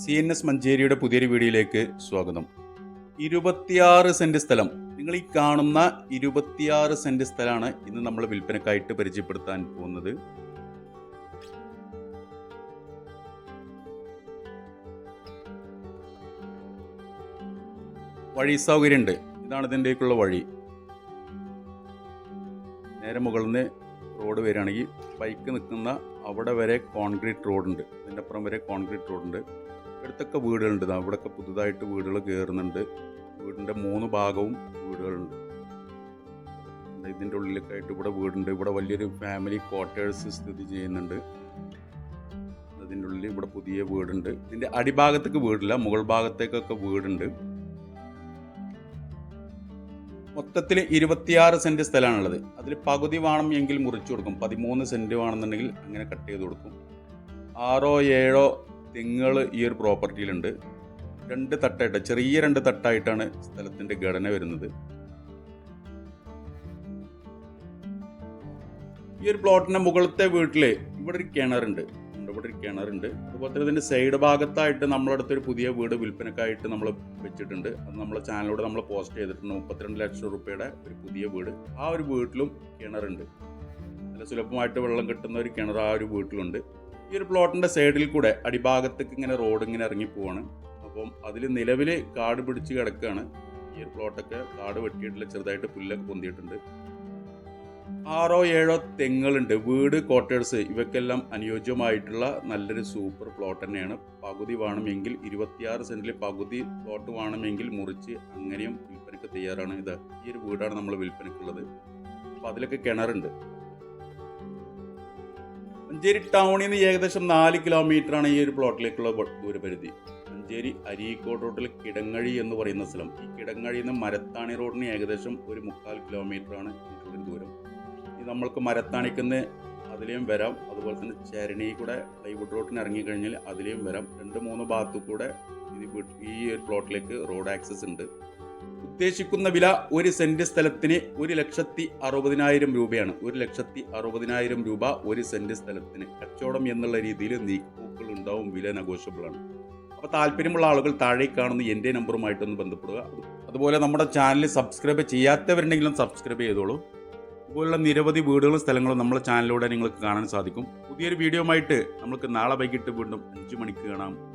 C N S മഞ്ചേരിയുടെ പുതിയൊരു വീഡിയോയിലേക്ക് സ്വാഗതം. ഇരുപത്തിയാറ് സെന്റ് സ്ഥലം. നിങ്ങൾ ഈ കാണുന്ന ഇരുപത്തിയാറ് സെന്റ് സ്ഥലമാണ് ഇന്ന് നമ്മൾ വിൽപ്പനക്കായിട്ട് പരിചയപ്പെടുത്താൻ പോകുന്നത്. വഴി സൗകര്യമുണ്ട്. ഇതാണ് ഇതിന്റെക്കുള്ള വഴി. നേരെ മുകളിൽ നിന്ന് റോഡ് വരികയാണെങ്കിൽ ബൈക്ക് നിൽക്കുന്ന അവിടെ വരെ കോൺക്രീറ്റ് റോഡുണ്ട്. അതിന്റെ അപ്പുറം വരെ കോൺക്രീറ്റ് റോഡുണ്ട്. അടുത്തൊക്കെ വീടുകളുണ്ട്. അവിടെയൊക്കെ പുതുതായിട്ട് വീടുകൾ കയറുന്നുണ്ട്. വീടിന്റെ മൂന്ന് ഭാഗവും വീടുകളുണ്ട്. ഇതിന്റെ ഉള്ളിലൊക്കെ ആയിട്ട് ഇവിടെ വീടുണ്ട്. ഇവിടെ വലിയൊരു ഫാമിലി ക്വാർട്ടേഴ്സ് സ്ഥിതി ചെയ്യുന്നുണ്ട്. അതിന്റെ ഉള്ളിൽ ഇവിടെ പുതിയ വീടുണ്ട്. ഇതിന്റെ അടിഭാഗത്തേക്ക് വീടില്ല മുകൾ ഭാഗത്തേക്കൊക്കെ വീടുണ്ട്. മൊത്തത്തിൽ ഇരുപത്തിയാറ് സെന്റ് സ്ഥലമാണുള്ളത്. അതിൽ പകുതി വേണം എങ്കിൽ മുറിച്ചു കൊടുക്കും. പതിമൂന്ന് സെന്റ് വേണമെന്നുണ്ടെങ്കിൽ അങ്ങനെ കട്ട് ചെയ്ത് കൊടുക്കും. ആറോ ഏഴോ തെങ്ങുകൾ ഈ ഒരു പ്രോപ്പർട്ടിയിലുണ്ട്. രണ്ട് തട്ടായിട്ട് ചെറിയ രണ്ട് തട്ടായിട്ടാണ് സ്ഥലത്തിന്റെ ഘടന വരുന്നത്. ഈ ഒരു പ്ലോട്ടിന്റെ മുകളിലത്തെ വീട്ടിൽ ഇവിടെ ഒരു കിണറുണ്ട്. ഇവിടെ ഒരു കിണറുണ്ട്. അതുപോലെ തന്നെ ഇതിന്റെ സൈഡ് ഭാഗത്തായിട്ട് നമ്മളടുത്ത് ഒരു പുതിയ വീട് വിൽപ്പനക്കായിട്ട് നമ്മൾ വെച്ചിട്ടുണ്ട്. അത് നമ്മളെ ചാനലിലൂടെ നമ്മൾ പോസ്റ്റ് ചെയ്തിട്ടുണ്ട്. മുപ്പത്തിരണ്ട് ലക്ഷം രൂപയുടെ ഒരു പുതിയ വീട്. ആ ഒരു വീട്ടിലും കിണറുണ്ട്. നല്ല സുലഭമായിട്ട് വെള്ളം കിട്ടുന്ന ഒരു കിണർ ആ ഒരു വീട്ടിലുണ്ട്. ഈ ഒരു പ്ലോട്ടിന്റെ സൈഡിൽ കൂടെ അടിഭാഗത്തേക്ക് ഇങ്ങനെ റോഡ് ഇങ്ങനെ ഇറങ്ങി പോവാണ്. അപ്പം അതിൽ നിലവിൽ കാട് പിടിച്ച് കിടക്കുകയാണ് ഈ ഒരു പ്ലോട്ടൊക്കെ കാട് വെട്ടിയിട്ടില്ല ചെറുതായിട്ട് പുല്ലൊക്കെ പൊന്തിയിട്ടുണ്ട്. ആറോ ഏഴോ തെങ്ങുകളുണ്ട്. വീട് ക്വാർട്ടേഴ്സ് ഇവയ്ക്കെല്ലാം അനുയോജ്യമായിട്ടുള്ള നല്ലൊരു സൂപ്പർ പ്ലോട്ട് തന്നെയാണ്. പകുതി വേണമെങ്കിൽ ഇരുപത്തിയാറ് സെന്റിൽ പകുതി പ്ലോട്ട് വേണമെങ്കിൽ മുറിച്ച് അങ്ങനെയും വിൽപ്പനയ്ക്ക് തയ്യാറാണ് ഇത്. ഈ ഒരു വീടാണ് നമ്മൾ വിൽപ്പനയ്ക്കുള്ളത്. അപ്പോൾ അതിലൊക്കെ കിണറുണ്ട്. മഞ്ചേരി ടൗണിൽ നിന്ന് ഏകദേശം നാല് കിലോമീറ്റർ ആണ് ഈ ഒരു പ്ലോട്ടിലേക്കുള്ള ദൂരപരിധി മഞ്ചേരി അരീക്കോട് റോഡിൽ കിടങ്ങഴി എന്ന് പറയുന്ന സ്ഥലം. ഈ കിടങ്ങഴിയിൽ നിന്ന് മരത്താണി റോഡിന് ഏകദേശം ഒരു മുക്കാൽ കിലോമീറ്റർ ആണ് ഇതിന്റെ ദൂരം. ഇത് നമ്മൾക്ക് മരത്താണിക്കുന്ന അതിലെയും വരാം. അതുപോലെ തന്നെ ചരണി കൂടെ പ്ലൈവുഡ് റോഡിന് ഇറങ്ങിക്കഴിഞ്ഞാൽ അതിലെയും വരാം. രണ്ട് മൂന്ന് ഭാഗത്തു കൂടെ ഇത് ഈ ഒരു പ്ലോട്ടിലേക്ക് റോഡ് ആക്സസ് ഉണ്ട്. ഉദ്ദേശിക്കുന്ന വില ഒരു സെന്റ് സ്ഥലത്തിന് ഒരു ലക്ഷത്തി അറുപതിനായിരം രൂപയാണ്. ഒരു ലക്ഷത്തി അറുപതിനായിരം രൂപ ഒരു സെന്റ് സ്ഥലത്തിന്. കച്ചവടം എന്നുള്ള രീതിയിൽ നീക്കുപോക്കുകൾ ഉണ്ടാവും വില നെഗോഷ്യബിൾ ആണ്. അപ്പോൾ താല്പര്യമുള്ള ആളുകൾ താഴെ കാണുന്ന എന്റെ നമ്പറുമായിട്ടൊന്ന് ബന്ധപ്പെടുക. അതുപോലെ നമ്മുടെ ചാനൽ സബ്സ്ക്രൈബ് ചെയ്യാത്തവരുണ്ടെങ്കിലും സബ്സ്ക്രൈബ് ചെയ്തോളൂ. ഇതുപോലുള്ള നിരവധി വീടുകളും സ്ഥലങ്ങളും നമ്മുടെ ചാനലിലൂടെ നിങ്ങൾക്ക് കാണാൻ സാധിക്കും. പുതിയൊരു വീഡിയോ ആയിട്ട് നമുക്ക് നാളെ വൈകിട്ട് വീണ്ടും അഞ്ച് മണിക്ക് കാണാം.